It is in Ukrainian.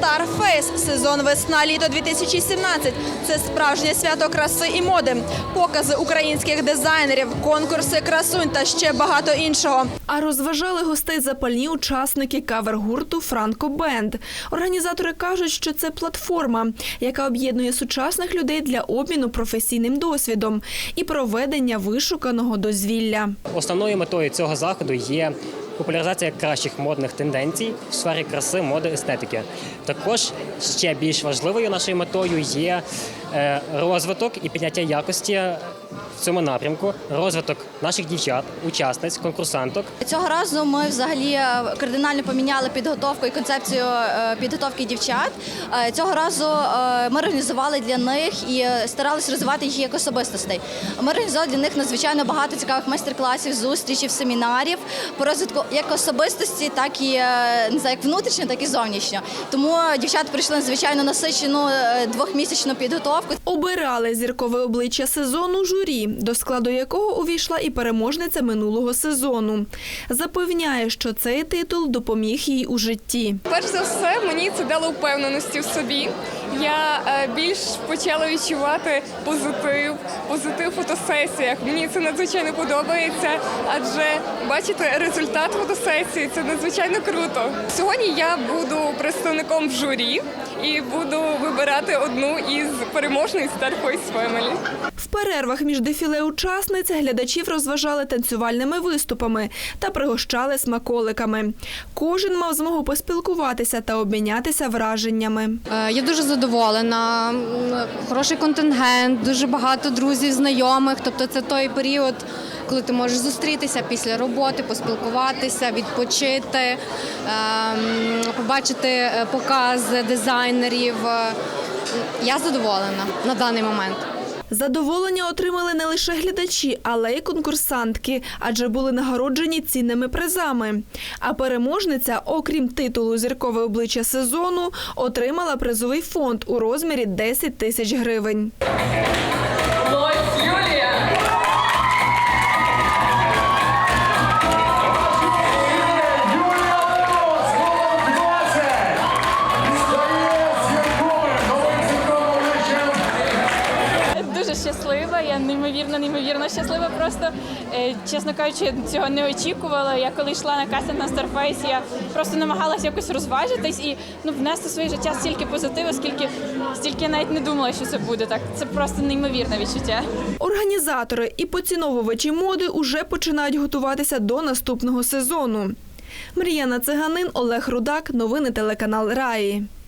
Starface – сезон весна-літо 2017. Це справжнє свято краси і моди, покази українських дизайнерів, конкурси красунь та ще багато іншого. А розважали гостей запальні учасники кавер-гурту Франко Бенд. Організатори кажуть, що це платформа, яка об'єднує сучасних людей для обміну професійним досвідом і проведення вишуканого дозвілля. Основною метою цього заходу є популяризація кращих модних тенденцій в сфері краси, моди, естетики. Також ще більш важливою нашою метою є е, розвиток і підняття якості в цьому напрямку, розвиток наших дівчат, учасниць, конкурсанток. Цього разу ми взагалі е, кардинально поміняли підготовку і концепцію е, підготовки дівчат. Е, Цього разу ми організували для них і старалися розвивати їх як особистостей. Ми організували для них надзвичайно багато цікавих майстер-класів, зустрічей, семінарів по розвитку як особистості, так і не знаю, як внутрішньо, так і зовнішньо. Тому дівчата пройшли надзвичайно насичену двохмісячну підготовку. Обирали зіркове обличчя сезону журі, до складу якого увійшла і переможниця минулого сезону. Запевняє, що цей титул допоміг їй у житті. Перш за все, мені це дало впевненості в собі. Я е, більш почала відчувати позитив, позитив в фотосесіях. Мені це надзвичайно подобається, адже бачити результат фотосесії це надзвичайно круто. Сьогодні я буду представником в журі і буду вибирати одну із переможниць Starface Family. Перервах між дефіле учасниць глядачів розважали танцювальними виступами та пригощали смаколиками. Кожен мав змогу поспілкуватися та обмінятися враженнями. Е, Я дуже задоволена. Хороший контингент, дуже багато друзів, знайомих. Тобто це той період, коли ти можеш зустрітися після роботи, поспілкуватися, відпочити, ем, побачити е, покази дизайнерів. Е, Я задоволена на даний момент. Задоволення отримали не лише глядачі, але й конкурсантки, адже були нагороджені цінними призами. А переможниця, окрім титулу зіркове обличчя сезону, отримала призовий фонд у розмірі 10 тисяч гривень. Щаслива, я неймовірно, неймовірно щаслива. Просто е, чесно кажучи, цього не очікувала. Я коли йшла на кастинг на Starface, я просто намагалася якось розважитись і ну внести в своє життя стільки позитиву, скільки стільки я навіть не думала, що це буде так. Це просто неймовірне відчуття. Організатори і поціновувачі моди уже починають готуватися до наступного сезону. Мріяна Циганин, Олег Рудак. Новини телеканал Раї.